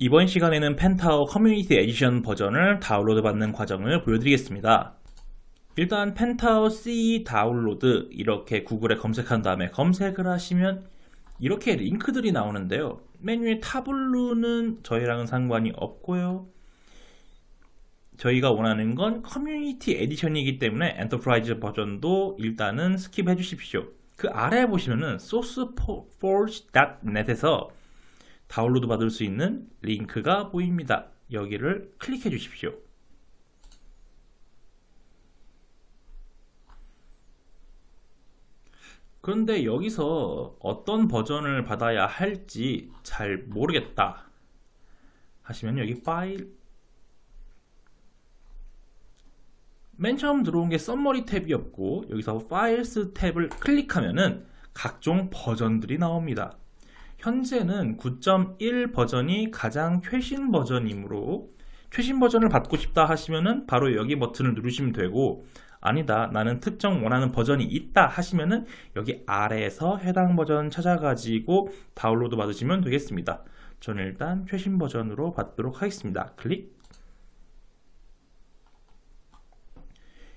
이번 시간에는 펜타워 커뮤니티 에디션 버전을 다운로드 받는 과정을 보여드리겠습니다. 일단 펜타워 C 다운로드 이렇게 구글에 검색한 다음에 검색을 하시면 이렇게 링크들이 나오는데요. 메뉴의 타블루는 저희랑은 상관이 없고요. 저희가 원하는 건 커뮤니티 에디션이기 때문에 엔터프라이즈 버전도 일단은 스킵해 주십시오. 그 아래에 보시면은 sourceforge.net에서 다운로드 받을 수 있는 링크가 보입니다. 여기를 클릭해 주십시오. 그런데 여기서 어떤 버전을 받아야 할지 잘 모르겠다 하시면 여기 파일 맨 처음 들어온 게 썸머리 탭이었고 여기서 파일스 탭을 클릭하면은 각종 버전들이 나옵니다. 현재는 9.1 버전이 가장 최신 버전이므로 최신 버전을 받고 싶다 하시면은 바로 여기 버튼을 누르시면 되고 아니다 나는 특정 원하는 버전이 있다 하시면은 여기 아래에서 해당 버전 찾아가지고 다운로드 받으시면 되겠습니다. 저는 일단 최신 버전으로 받도록 하겠습니다. 클릭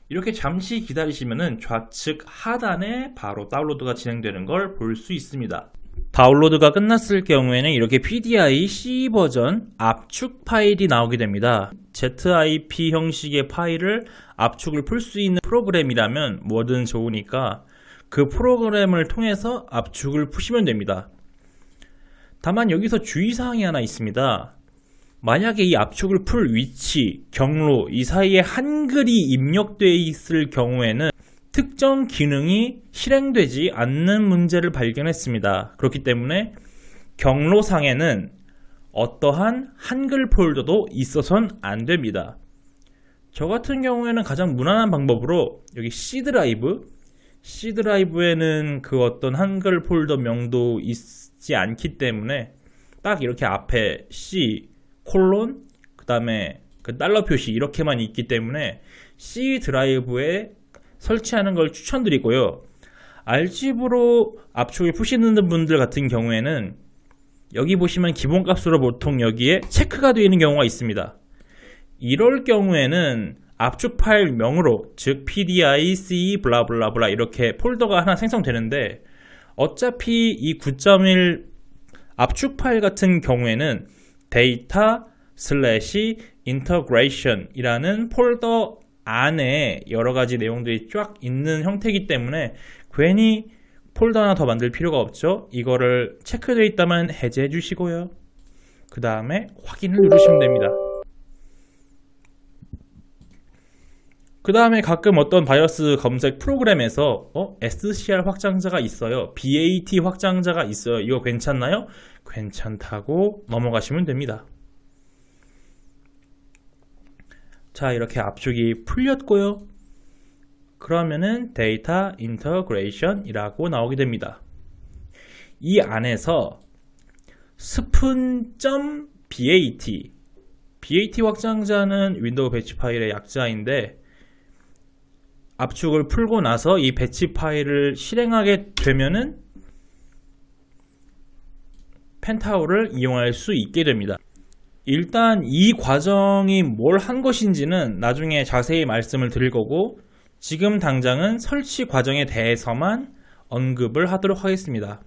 이렇게 잠시 기다리시면은 좌측 하단에 바로 다운로드가 진행되는 걸 볼 수 있습니다. 다운로드가 끝났을 경우에는 이렇게 PDI C 버전 압축 파일이 나오게 됩니다. ZIP 형식의 파일을 압축을 풀 수 있는 프로그램이라면 뭐든 좋으니까 그 프로그램을 통해서 압축을 푸시면 됩니다. 다만 여기서 주의사항이 하나 있습니다. 만약에 이 압축을 풀 위치, 경로, 이 사이에 한글이 입력되어 있을 경우에는 특정 기능이 실행되지 않는 문제를 발견했습니다. 그렇기 때문에 경로상에는 어떠한 한글 폴더도 있어선 안 됩니다. 저 같은 경우에는 가장 무난한 방법으로 여기 C 드라이브, C 드라이브에는 그 어떤 한글 폴더 명도 있지 않기 때문에 딱 이렇게 앞에 C, 콜론 그 다음에 그 달러 표시 이렇게만 있기 때문에 C 드라이브에 설치하는 걸 추천드리고요. 알집으로 압축을 푸시는 분들 같은 경우에는 여기 보시면 기본값으로 보통 여기에 체크가 되어 있는 경우가 있습니다. 이럴 경우에는 압축 파일 명으로 즉 PDI, C, 블라블라블라 이렇게 폴더가 하나 생성되는데 어차피 이 9.1 압축 파일 같은 경우에는 데이터 슬래시 인터그레이션이라는 폴더 안에 여러 가지 내용들이 쫙 있는 형태이기 때문에 괜히 폴더 하나 더 만들 필요가 없죠. 이거를 체크되어 있다면 해제해 주시고요. 그 다음에 확인을 누르시면 됩니다. 그 다음에 가끔 어떤 바이러스 검색 프로그램에서 어? SCR 확장자가 있어요. BAT 확장자가 있어요. 이거 괜찮나요? 괜찮다고 넘어가시면 됩니다. 자, 이렇게 압축이 풀렸고요. 그러면은 데이터 인터그레이션이라고 나오게 됩니다. 이 안에서 spoon.bat BAT 확장자는 윈도우 배치 파일의 약자인데 압축을 풀고 나서 이 배치 파일을 실행하게 되면은 펜타우를 이용할 수 있게 됩니다. 일단 이 과정이 뭘 한 것인지는 나중에 자세히 말씀을 드릴 거고 지금 당장은 설치 과정에 대해서만 언급을 하도록 하겠습니다.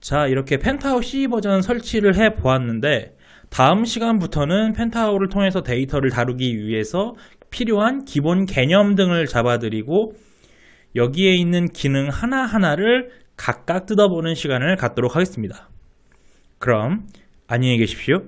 자, 이렇게 펜타우 C 버전 설치를 해 보았는데 다음 시간부터는 펜타우를 통해서 데이터를 다루기 위해서 필요한 기본 개념 등을 잡아드리고 여기에 있는 기능 하나하나를 각각 뜯어보는 시간을 갖도록 하겠습니다. 그럼 안녕히 계십시오.